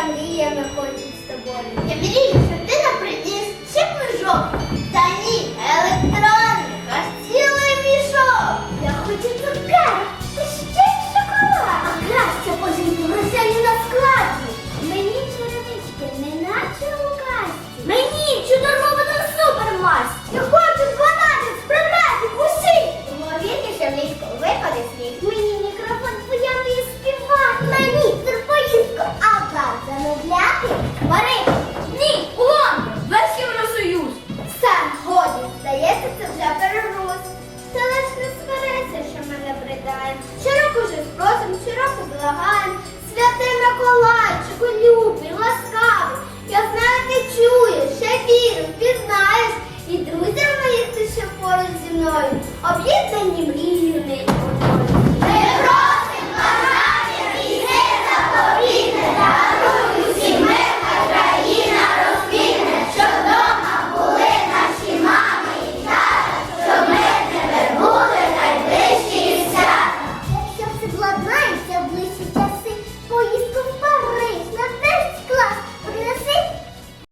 за мріями з тобою. Я мрію, що ти нам приніс ще книжок. Та ні, електронних, аж цілий мішок. Я хочу цукерок, та ще й шоколад. А краще пожити веселі на складі. Мені черевички, не наче у касті. Мені чудово на супермасть. Я хочу з предметів усіх. Ймовірніше влітку випаде сніг. Мені Купляти? Варити? Ні, улон! Весь Євросоюз! Сам годі, здається, це вже перерос. Це лиш не сварися, що ми не бридаємо. Щороку вже спросимо, щороку благаємо. Святий Миколайчику, любий, ласкавий. Я знаю, ти чуєш, ще вірю, пізнаєш. І друзі моїх ти ще поруч зі мною. Об'єднані мрії.